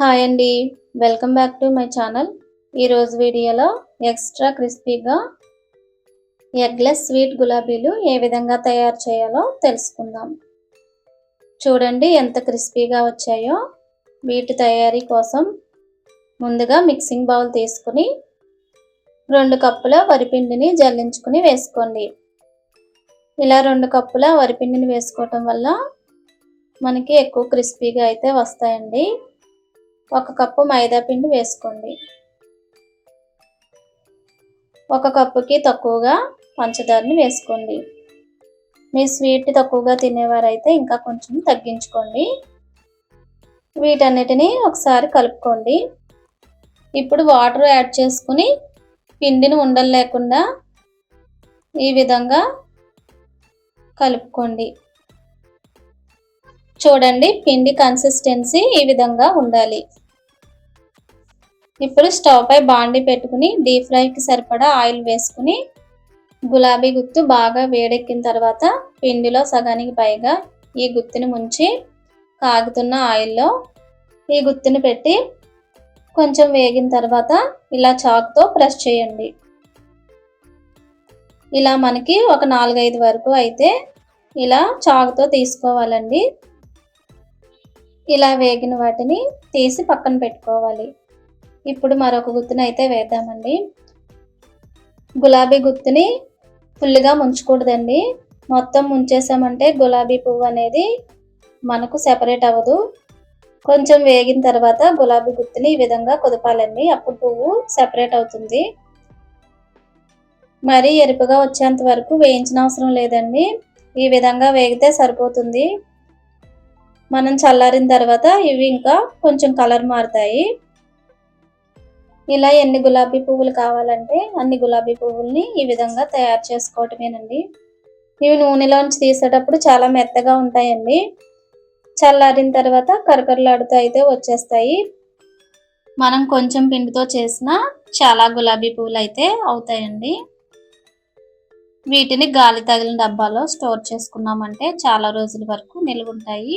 Hi అండి. Welcome back to my channel ఈరోజు వీడియోలో ఎక్స్ట్రా క్రిస్పీగా ఎగ్లెస్ స్వీట్ గులాబీలు ఏ విధంగా తయారు చేయాలో తెలుసుకుందాం. చూడండి ఎంత క్రిస్పీగా వచ్చాయో. వీటి తయారీ కోసం ముందుగా మిక్సింగ్ బౌల్ తీసుకుని రెండు కప్పుల వరిపిండిని జల్లించుకుని వేసుకోండి. ఇలా రెండు కప్పుల వరిపిండిని వేసుకోవటం వల్ల మనకి ఎక్కువ క్రిస్పీగా అయితే వస్తాయండి. ఒక కప్పు మైదా పిండి వేసుకోండి. ఒక కప్పుకి తక్కువగా పంచదారని వేసుకోండి. మీ స్వీట్ తక్కువగా తినేవారైతే ఇంకా కొంచెం తగ్గించుకోండి. వీటన్నిటిని ఒకసారి కలుపుకోండి. ఇప్పుడు వాటర్ యాడ్ చేసుకుని పిండిని ఉండలు లేకుండా ఈ విధంగా కలుపుకోండి. చూడండి పిండి కన్సిస్టెన్సీ ఈ విధంగా ఉండాలి. ఇప్పుడు స్టవ్ పై బాండి పెట్టుకుని డీప్ ఫ్రైకి సరిపడా ఆయిల్ వేసుకుని గులాబీ గుత్తు బాగా వేడెక్కిన తర్వాత పిండిలో సగానికి పైగా ఈ గుత్తుని ముంచి కాగుతున్న ఆయిల్లో ఈ గుత్తుని పెట్టి కొంచెం వేగిన తర్వాత ఇలా చాక్తో ప్రెస్ చేయండి. ఇలా మనకి ఒక నాలుగైదు వరకు అయితే ఇలా చాకుతో తీసుకోవాలండి. ఇలా వేగిన వాటిని తీసి పక్కన పెట్టుకోవాలి. ఇప్పుడు మరొక గుత్తుని అయితే వేద్దామండి. గులాబీ గుత్తుని ఫుల్గా ముంచకూడదండి. మొత్తం ముంచేసామంటే గులాబీ పువ్వు అనేది మనకు సెపరేట్ అవ్వదు. కొంచెం వేగిన తర్వాత గులాబీ గుత్తుని ఈ విధంగా కుదపాలండి. అప్పుడు పువ్వు సెపరేట్ అవుతుంది. మరీ ఎరుపుగా వచ్చేంత వరకు వేయించిన అవసరం లేదండి. ఈ విధంగా వేగితే సరిపోతుంది. మనం చల్లారిన తర్వాత ఇవి ఇంకా కొంచెం కలర్ మారుతాయి. ఇలా ఎన్ని గులాబీ పువ్వులు కావాలంటే అన్ని గులాబీ పువ్వుల్ని ఈ విధంగా తయారు చేసుకోవటమేనండి. ఇవి నూనెలోంచి తీసేటప్పుడు చాలా మెత్తగా ఉంటాయండి. చల్లారిన తర్వాత కరకరలాడుతూ అయితే వచ్చేస్తాయి. మనం కొంచెం పిండితో చేసిన చాలా గులాబీ పువ్వులు అయితే అవుతాయండి. వీటిని గాలి తగిలిన డబ్బాలో స్టోర్ చేసుకున్నామంటే చాలా రోజుల వరకు నిలువ ఉంటాయి